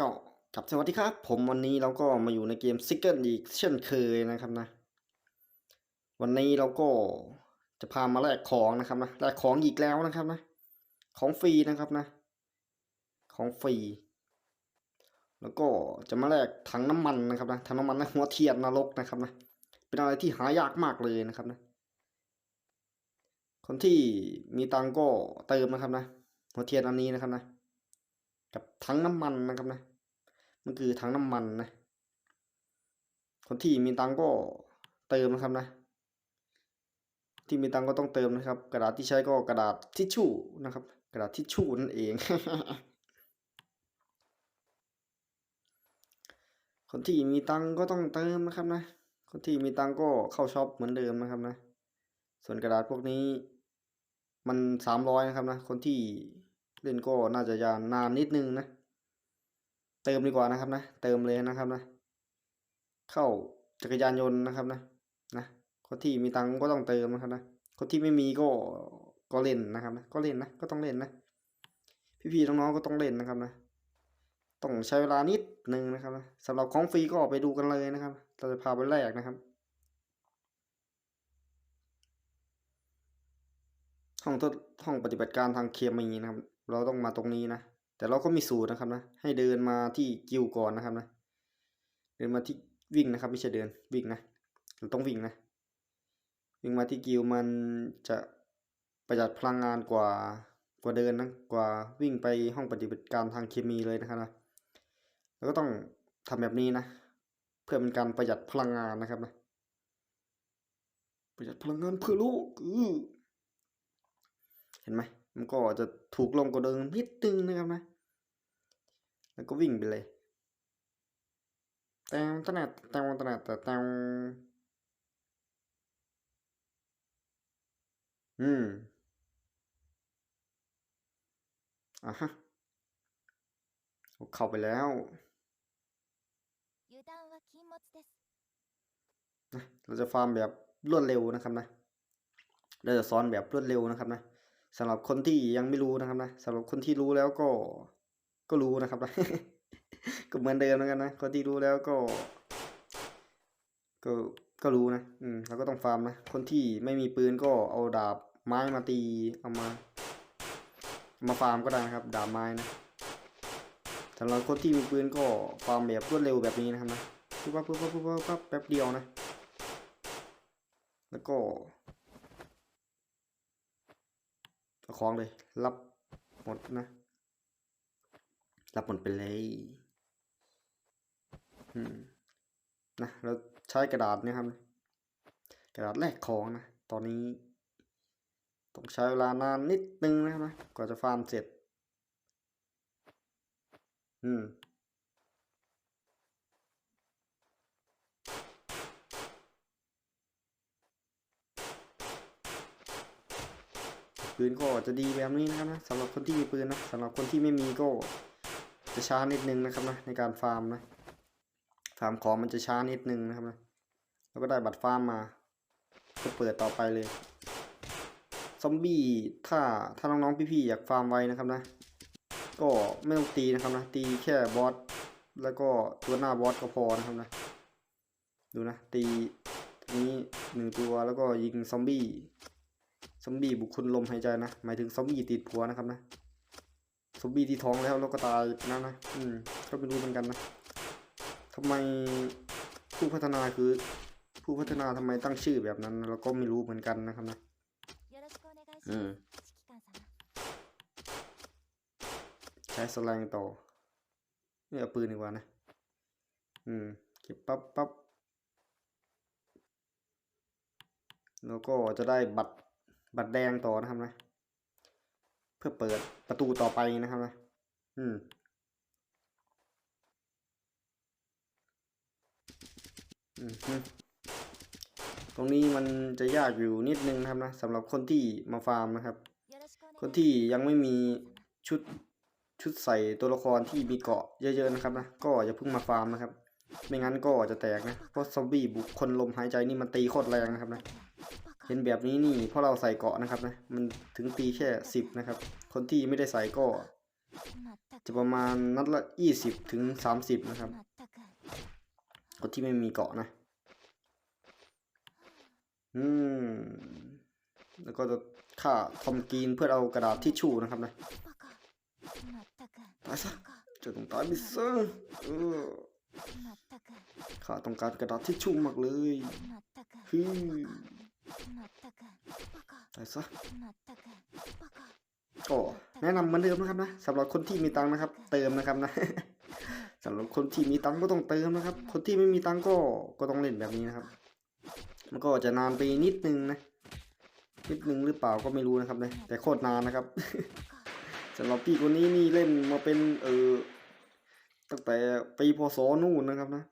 ก็กับสวัสดีครับ ผมวันนี้เราก็มาอยู่ในเกมซิกเกิลอีกเช่นเคยนะครับนะ วันนี้เราก็จะพามาแลกของนะครับนะแลกของอีกแล้วนะครับนะ ของฟรีนะครับนะ ของฟรีแล้วก็จะมาแลกถังน้ำมันนะครับนะถังน้ำมันและหัวเทียนนรกนะครับนะเป็นอะไรที่หายากมากเลยนะครับนะ คนที่มีตังก็เติมนะครับนะหัวเทียนอันนี้นะครับนะ กับถังน้ำมันนะครับนะ มันคือถังน้ำมันนะ คนที่มีตังก็เติมนะครับนะ ที่มีตังก็ต้องเติมนะครับ กระดาษที่ใช้ก็กระดาษทิชชู่นะครับ กระดาษทิชชู่นั่นเอง คนที่มีตังก็ต้องเติมนะครับนะ คนที่มีตังก็เข้าช็อปเหมือนเดิมนะครับนะ ส่วนกระดาษพวกนี้มันสามร้อยนะครับนะ คนที่เล่นก็น่าจะยานนานนิดนึงนะ เติมดีกว่านะครับนะ เติมเลยนะครับนะ เข้าจักรยานยนต์นะครับนะ นะคนที่มีตังก็ต้องเติมนะครับนะ คนที่ไม่มีก็ก็เล่นนะครับนะ ก็เล่นนะ ก็ต้องเล่นนะ พี่ๆน้องๆก็ต้องเล่นนะครับนะ ต้องใช้เวลานิดนึงนะครับนะสำหรับของฟรีก็ไปดูกันเลยนะครับ เราจะพาไปแลกนะครับ ห้องทดห้องปฏิบัติการทางเคมีนะครับ เราต้องมาตรงนี้นะ แต่เราก็มีสูตรนะครับนะ ให้เดินมาที่กิวก่อนนะครับนะ เดินมาที่วิ่งนะครับ ไม่ใช่เดินวิ่งนะเราต้องวิ่งนะวิ่งมาที่กิวมันจะประหยัดพลังงานกว่ากว่าเดินนะกว่าวิ่งไปห้องปฏิบัติการทางเคมีเลยนะครับนะแล้วก็ต้องทำแบบนี้นะ เพื่อเป็นการประหยัดพลังงานนะครับนะประหยัดพลังงานเพื่อโลกเห็นไหม มันก็จะถูกลงกว่เดิมนิดนึงนะครับนะ แล้วก็วิ่งไปเลยแตงตนาดแตงตนาดแต่แตงอืมอะฮะเข้าไปแล้วเราจะฟาร์มแบบรวดเร็วนะครับนะ เราจะซ้อนแบบรวดเร็วนะครับนะ สำหรับคนที่ยังไม่รู้นะครับนะสำหรับคนที่รู้แล้วก็ก็รู้นะครับนะก็เหมือนเดิมแล้วกันนะคนที่รู้แล้วก็ ก็ก็รู้นะ อืมเราก็ต้องฟาร์มนะ คนที่ไม่มีปืนก็เอาดาบไม้มาตี เอามา มาฟาร์มก็ได้นะครับ ดาบไม้นะสำหรับคนที่มีปืนก็ฟาร์มแบบรวดเร็วแบบนี้นะครับนะปุ๊บปั๊บปุ๊บปั๊บปุ๊บปั๊บแป๊บเดียวนะ แล้วก็ เอาของเลย รับหมดนะ รับหมดไปเลยนะเราใช้กระดาษนะครับ กระดาษแลกของนะ ตอนนี้ต้องใช้เวลานานนิดนึงนะครับนะกว่าจะฟาร์มเสร็จ อืม ปืนก็จะดีแบบนี้นะครับนะสำหรับคนที่มีปืนนะสำหรับคนที่ไม่มีก็ จะช้านิดนึงนะครับนะในการฟาร์มนะฟาร์มของมันจะช้านิดนึงนะครับนะแล้วก็ได้บัตรฟาร์มมาก็เปิดต่อไปเลยซอมบี้ถ้าถ้าน้องๆพี่ๆอยากฟาร์มไว้นะครับนะ ก็ไม่ต้องตีนะครับนะตีแค่บอสแล้วก็ตัวหน้าบอสก็พอนะครับนะ ดูนะตีนี้หนึ่งตัวแล้วก็ยิงซอมบี้ อมบี้บุคคลลมหายใจนะ หมายถึงซอมบี้ติดผัวนะครับนะซอมบี้ที่ท้องแล้วแล้วก็ตายนะนะ อืม ก็ไม่รู้เหมือนกันนะทำไมผู้พัฒนาคือ ผู้พัฒนาทำไมตั้งชื่อแบบนั้น เราก็ไม่รู้เหมือนกันนะครับนะ อืม ใช้สแลงต่อเนี่ยปืนดีกว่านะ อืม เก็บปั๊บปั๊บแล้วก็จะได้บัตร บัตรแดงต่อนะครับนะ เพื่อเปิดประตูต่อไปนะครับนะ อืมตรงนี้มันจะยากอยู่นิดนึงนะครับนะสำหรับคนที่มาฟาร์มนะครับ คนที่ยังไม่มีชุดชุดใส่ตัวละครที่มีเกาะเยอะๆนะครับนะก็อย่าเพิ่งมาฟาร์มนะครับ ไม่งั้นก็จะแตกนะเพราะซอมบี้บุกคนลมหายใจนี่มันตีโคตรแรงนะครับนะ เป็นแบบนี้นี่เพราะเราใส่เกาะนะครับนะมันถึงตีแค่สิบนะครับ คนที่ไม่ได้ใส่ก็ จะประมาณนัดละยี่สิบถึงสามสิบนะครับ คนที่ไม่มีเกาะนะ อืม แล้วก็จะฆ่าทอมกีนเพื่อเอากระดาษทิชชู่นะครับนะตายซะจะต้องตายไปซะข้าต้องการกระดาษทิชชู่มากเลยฮึ ซะก็แนะนำเหมือนเดิมนะครับนะสำหรับคนที่มีตังนะครับ เติมนะครับนะสำหรับคนที่มีตังก็ต้องเติมนะครับ คนที่ไม่มีตังก็ก็ต้องเล่นแบบนี้นะครับ มันก็จะนานไปนิดนึงนะนิดนึงหรือเปล่าก็ไม่รู้นะครับเลยแต่โคตรนานนะครับสำหรับพี่คนนี้นี่เล่นมาเป็น เออตั้งแต่ปีพศนู่นนะครับนะ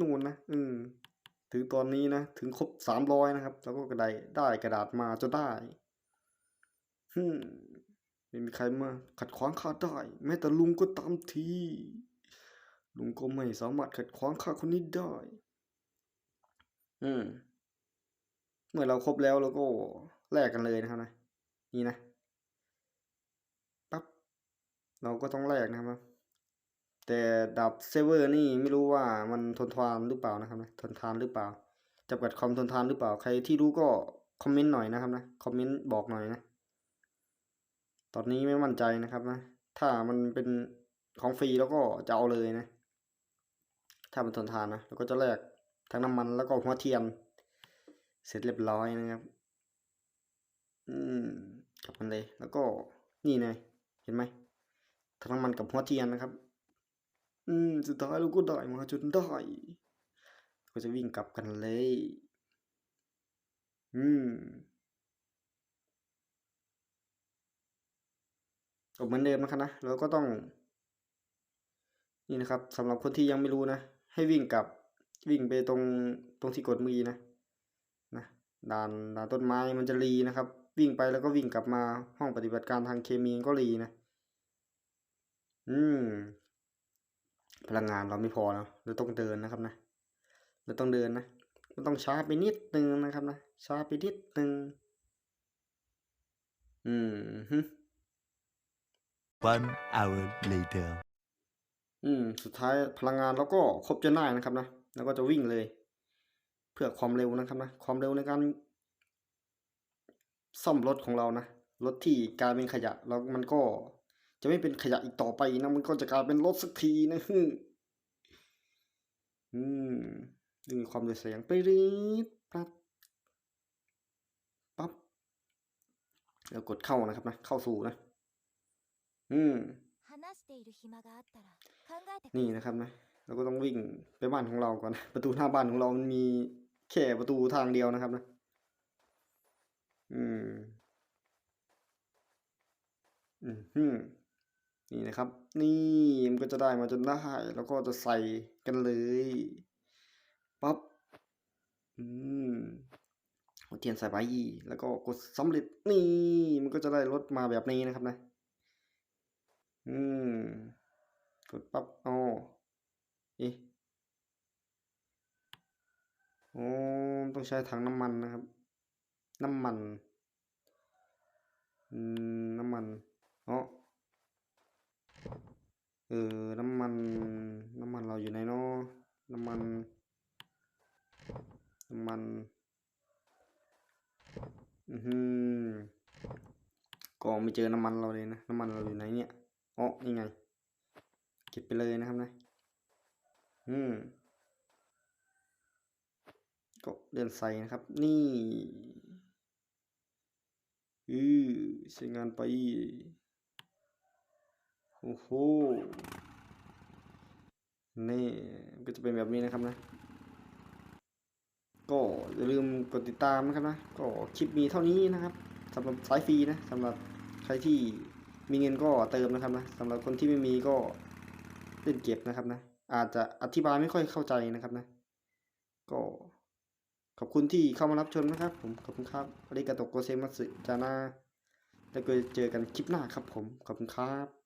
นู่นนะอืม ถึงตอนนี้นะ ถึงครบสามร้อยนะครับ แล้วก็กระไดได้กระดาษมาจนได้ฮึมไม่มีใครมาขัดขวางข้าได้ แม้แต่ลุงก็ตามที ลุงก็ไม่สามารถขัดขวางข้าคนนี้ได้ อืม เมื่อเราครบแล้วเราก็แลกกันเลยนะครับนะ นี่นะปั๊บเราก็ต้องแลกนะครับ แต่ดาบเซเวอร์นี่ไม่รู้ว่ามันทนทานหรือเปล่านะครับนะทนทานหรือเปล่าจำกัดความทนทานหรือเปล่าใครที่รู้ก็คอมเมนต์หน่อยนะครับนะคอมเมนต์บอกหน่อยนะตอนนี้ไม่มั่นใจนะครับนะถ้ามันเป็นของฟรีแล้วก็จะเอาเลยนะ ถ้ามันทนทานนะแล้วก็จะแลกทั้งน้ำมันแล้วก็หัวเทียน เสร็จเรียบร้อยนะครับ อืมกลับมันเลย แล้วก็นี่ไงเห็นไหมทั้งน้ำมันกับหัวเทียนนะครับ อืมสุดท้ายเราก็ได้มาจนได้ ก็จะวิ่งกลับกันเลย อืมก็เหมือนเดิมนะครับนะเราก็ต้อง นี่นะครับสำหรับคนที่ยังไม่รู้นะ ให้วิ่งกลับวิ่งไปตรงตรงที่กดมือนะนะด่านด่านต้นไม้มันจะรีนะครับ วิ่งไปแล้วก็วิ่งกลับมาห้องปฏิบัติการทางเคมีก็รีนะ อืม พลังงานเราไม่พอแล้วเราต้องเดินนะครับนะ เราต้องเดินนะมันต้องช้าไปนิดนึงนะครับนะ ช้าไปนิดนึง อืมฮึ One hour later. อืม สุดท้ายพลังงานเราก็ครบจนได้นะครับนะ แล้วก็จะวิ่งเลย เพื่อความเร็วนะครับนะ ความเร็วในการ ซ่อมรถของเรานะ รถที่กลายเป็นขยะแล้วมันก็ จะไม่เป็นขยะอีกต่อไปนะมันก็จะกลายเป็นรถสักทีนะฮึอืมดึงความเร็วเสียงไปรีดปั๊บปั๊บแล้วกดเข้านะครับนะ เข้าสู่นะ อืมนี่นะครับนะเราก็ต้องวิ่งไปบ้านของเราก่อนนะประตูหน้าบ้านของเรามันมีแค่ประตูทางเดียวนะครับนะ อืม อืม นี่นะครับ นี่มันก็จะได้มาจนได้แล้วก็จะใส่กันเลยปั๊บอืมเทียนใส่ใบยีแล้วก็กดสำเร็จนี่มันก็จะได้รถมาแบบนี้นะครับนะ อืมกดปั๊บอ๋อเอ๊ะโอ้ต้องใช้ถังน้ำมันนะครับ น้ำมัน อืม น้ำมันอ๋อ เออ น้ำมัน น้ำมันเราอยู่ไหนเนาะน้ำมัน น้ำมัน อือหือก็ไม่เจอน้ำมันเราเลยนะ น้ำมันเราอยู่ไหนเนี่ยอ๋อนี่ไง เก็บไปเลยนะครับนะ อืมก็เดินใส่นะครับ นี่อือใช้งานไป โอ้โห นี่ก็จะเป็นแบบนี้นะครับนะ ก็อย่าลืมกดติดตามนะครับนะ ก็คลิปมีเท่านี้นะครับสำหรับสายฟรีนะสำหรับใครที่มีเงินก็เติมนะครับนะสำหรับคนที่ไม่มีก็เล่นเก็บนะครับนะ อาจจะอธิบายไม่ค่อยเข้าใจนะครับนะ ก็ขอบคุณที่เข้ามารับชมนะครับ ผมขอบคุณครับอาริกาโตโกเซมัสจานาแล้วก็เจอกันคลิปหน้าครับผมขอบคุณครับ